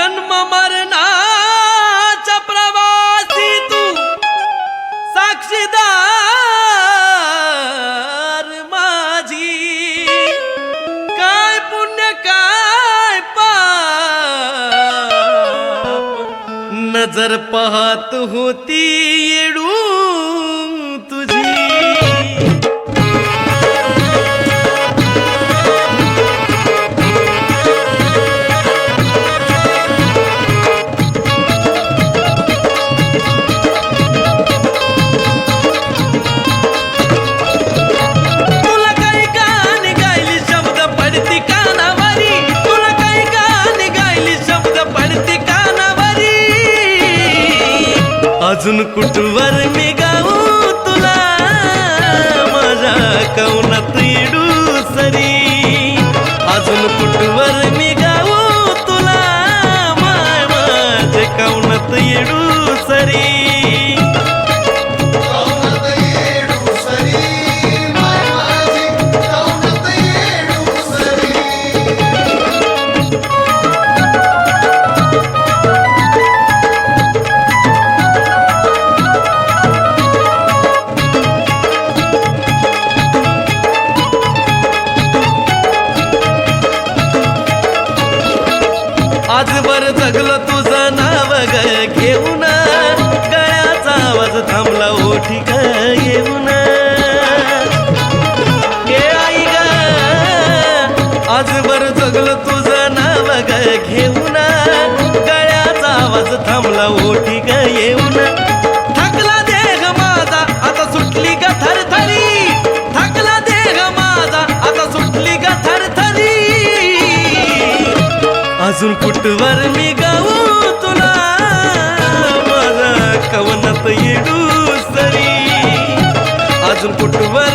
जन्म मरणाचा प्रवासी तू. साक्षीदार माझी. काय पुण्य काय पाप. नजर पाहत होती अजून कुठवर मी गाऊ तुला? माझ्या कवनात येडू वर जगलो तुझं नाव ग घेऊन. गळ्याचा आवाज थांबला हो ठीक येऊन. आई ग आज आजभर जगलो अजून कुठवर मी गाऊ तुला? मला कवनात येडू सरी. अजून कुठवर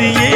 பத்தியே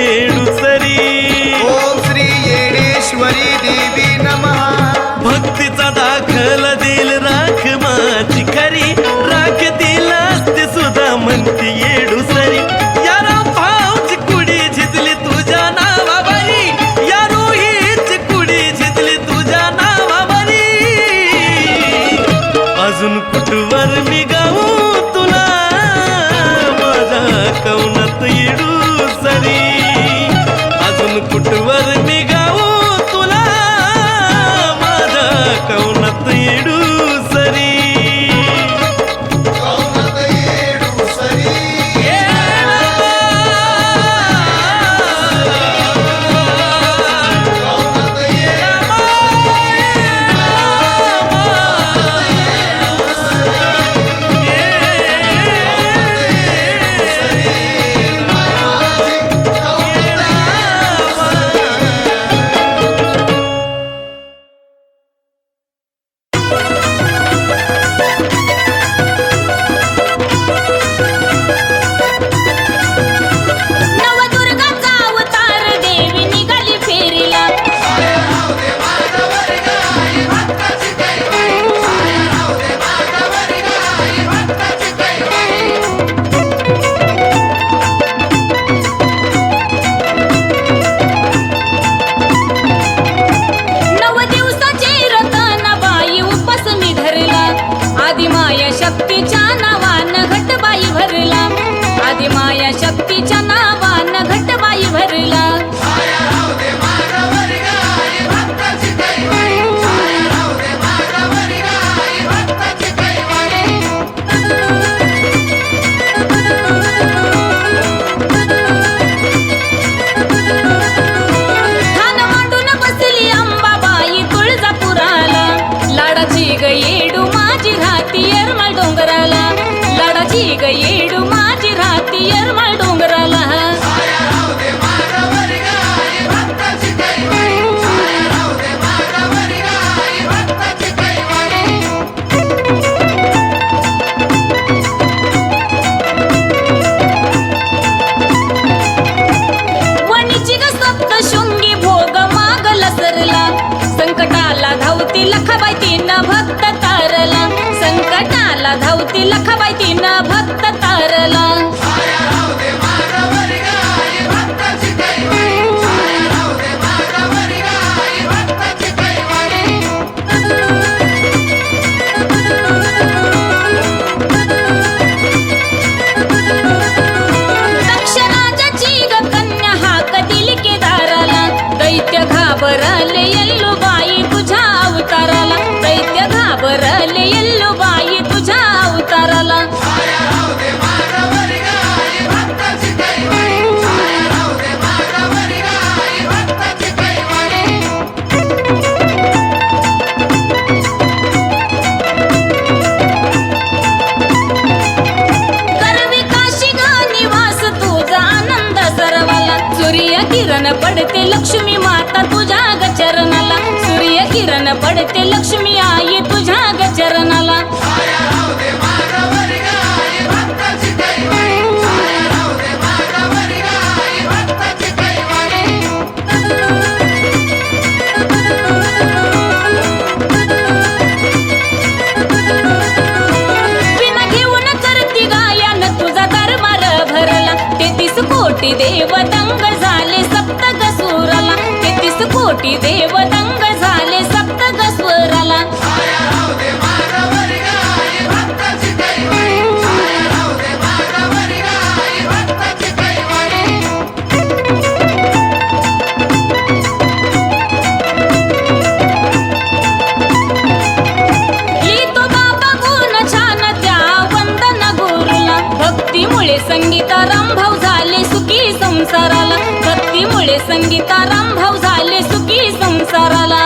राम भाऊ झाले सुखी संसाराला.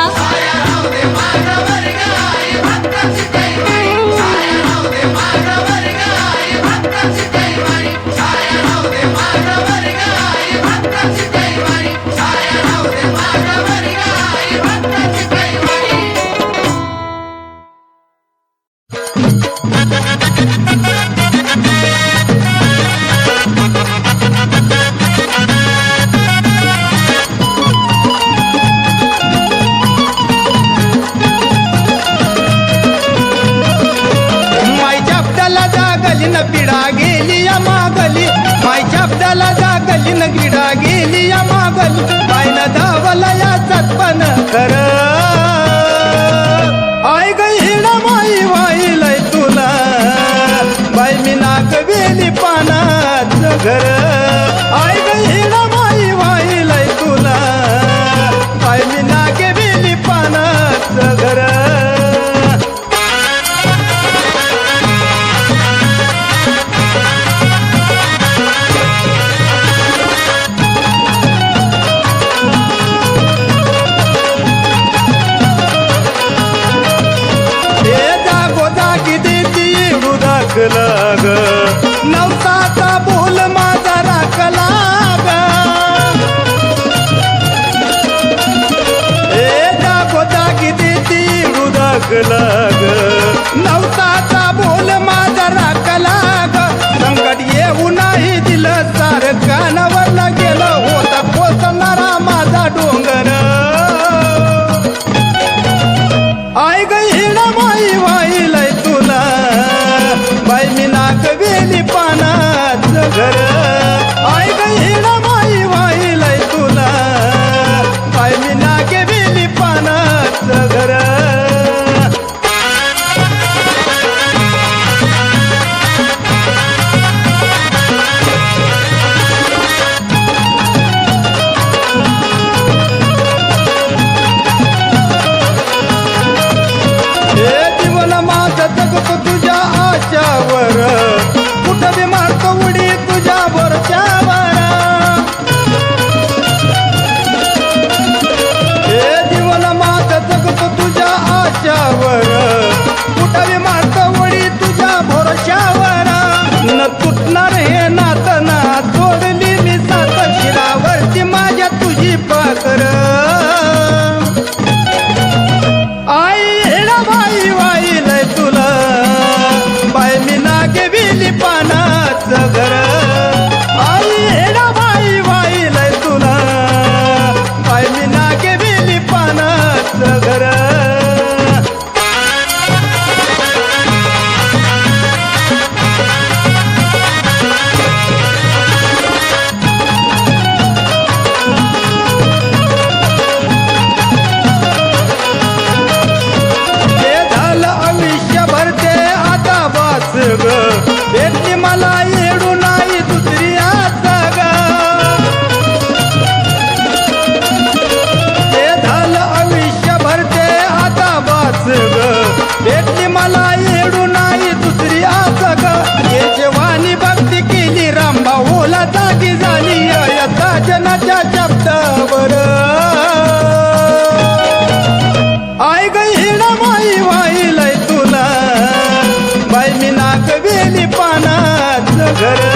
ಆಗಲಾ नगर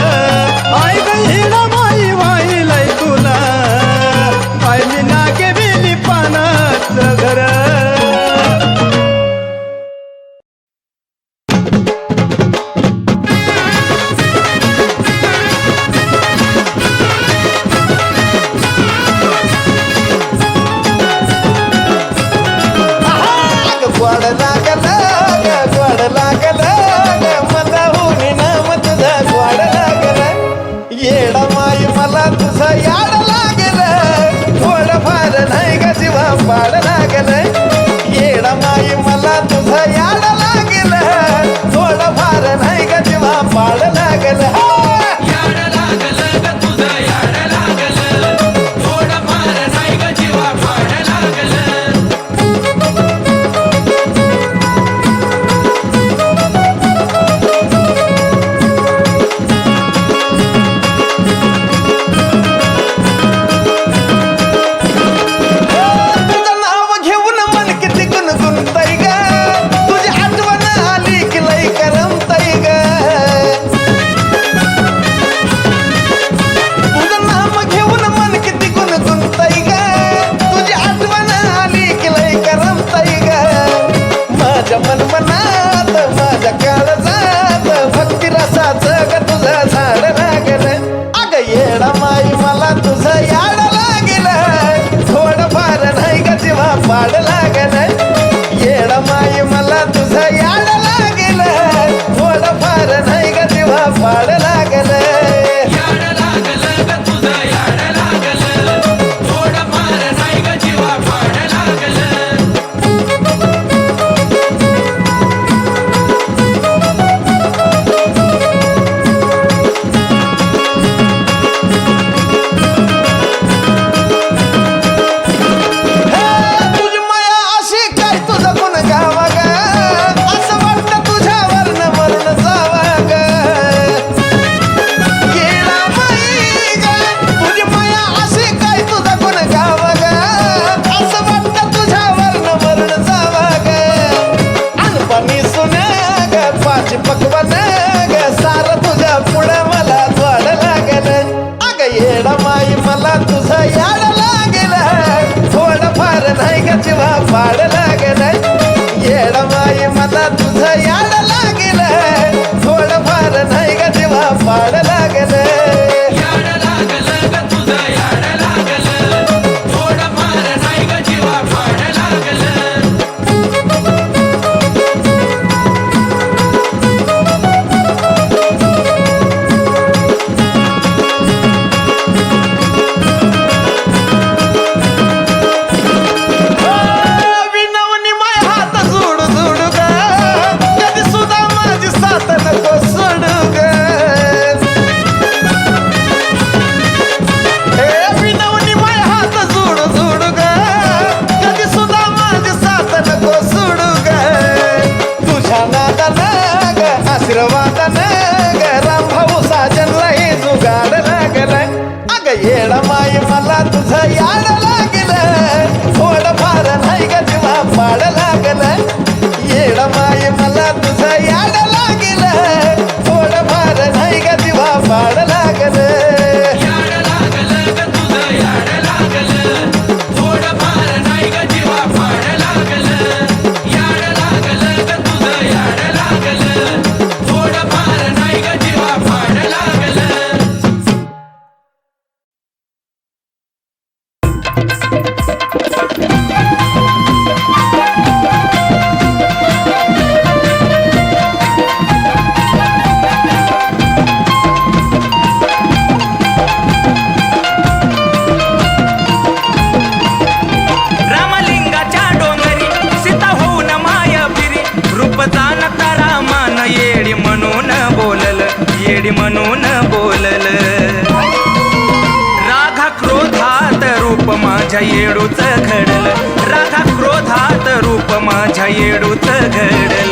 येडूच घडल. राधा क्रोधात रूप माझ्या येडूच घडल.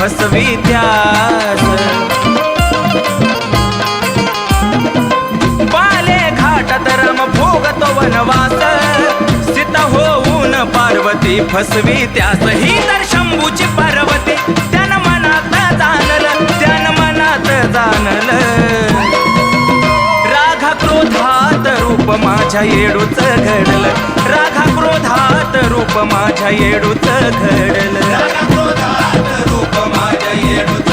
बसवित्यास पाले घाट तरम भोगतो वनवास. स्थित होऊन पार्वती फसवी त्यास. ही तर शंभूची पार्वती. त्यान मनात जाणल त्यान मनात जाणल. क्रोधात रूप माझ्या येडूच घडलं. राघा क्रोधात रूप माझ्या येडूच घडलं.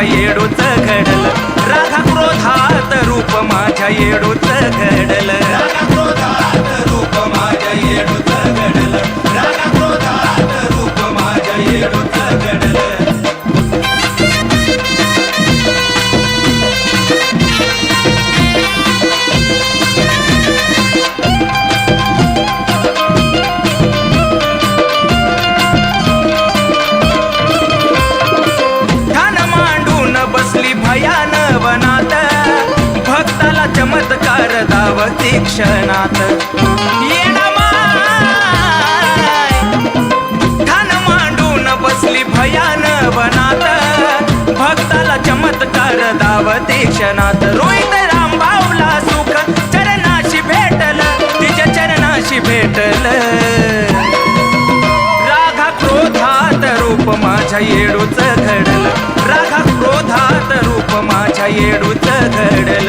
माझ्या येडूच घडल. राधा क्रोधात रूप माझ्या येडूच घडल. राधा क्रोधात रूप माझ्या येडू दावती क्षणात. ठाण मांडून बसली भयान बनात भक्ताला चमत्कार दाव क्षणात. रोहित राम भाऊला सुख चरणाशी भेटल. तिच्या चरणाशी भेटल. राघा क्रोधात रूप माझ्या येडूच घडल. राघा क्रोधात रूप माझ्या येडूच घडल.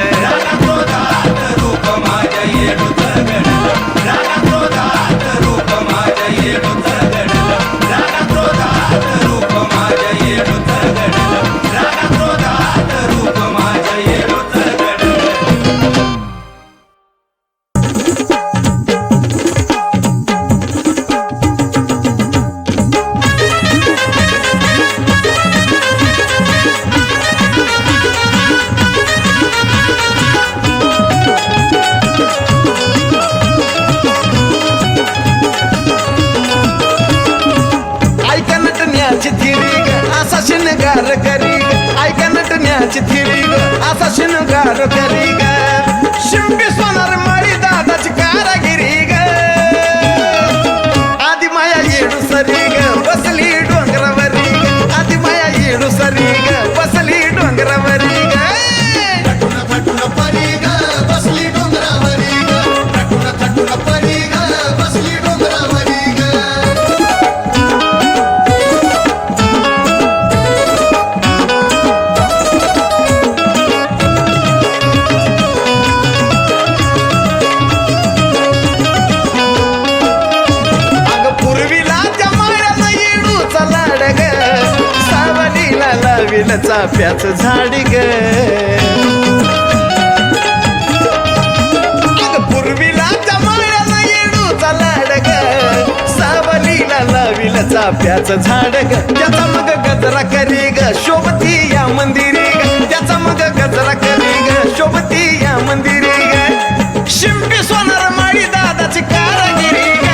चाफ्याच झाड ग त्याचा मग गजरा करी ग. शोभती या मंदिरी ग त्याचा मग गजरा करी ग. शोभती या मंदिरी ग. शिंपी सोनार माळी दादाची कारागिरी ग.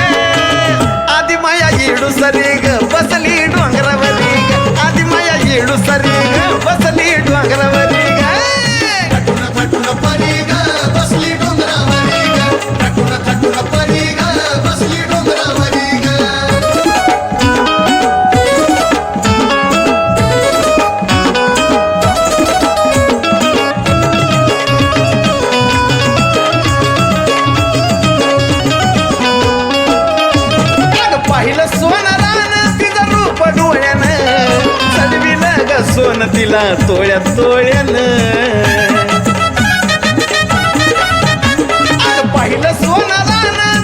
आधी माया येडू सरी ग बसली डोंगरावरी ग. आधी माया येडू सरी ग बसली डोंगरावरी तिला तोळ्या तोळ्यानं. पाहिलं सोनाला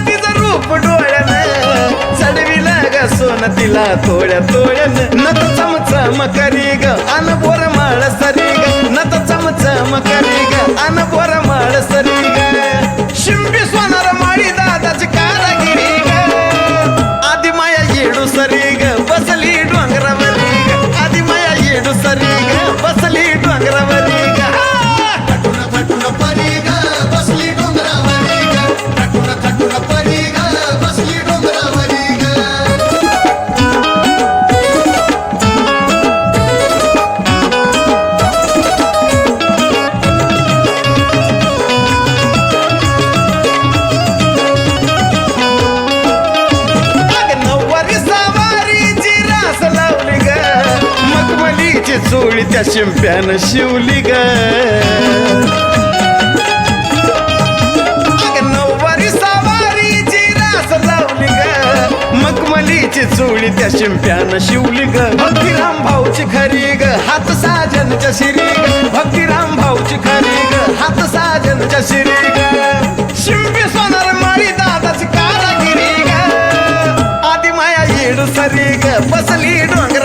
तिचं रूप डोळ्यानं. चढविला ग सोन तिला तोळ्या न नत चमचम करी ग अन बोर माळ सरी ग. नत चमचम करी ग अन बोर माळ सरी ग. शिंपी सोनार माळी दादाची कारागिरी ग. आधी माया येडू सरी ग. शिंप्यानं शिवली ग. नऊवारी सवारीची रास लावली ग. मखमलीची चोळी त्या शिंप्यानं शिवली ग. भक्तीराम भाऊची खरी ग. हात साजनच्या शिरी ग. भक्तीराम भाऊची खरी ग. हात साजनच्या शिरी ग. शिंपी सोनार माळी दादाची कारागिरी ग. आदि माया येडू सरी ग. बसली डोंगर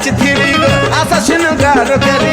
असा शिनगार करी ग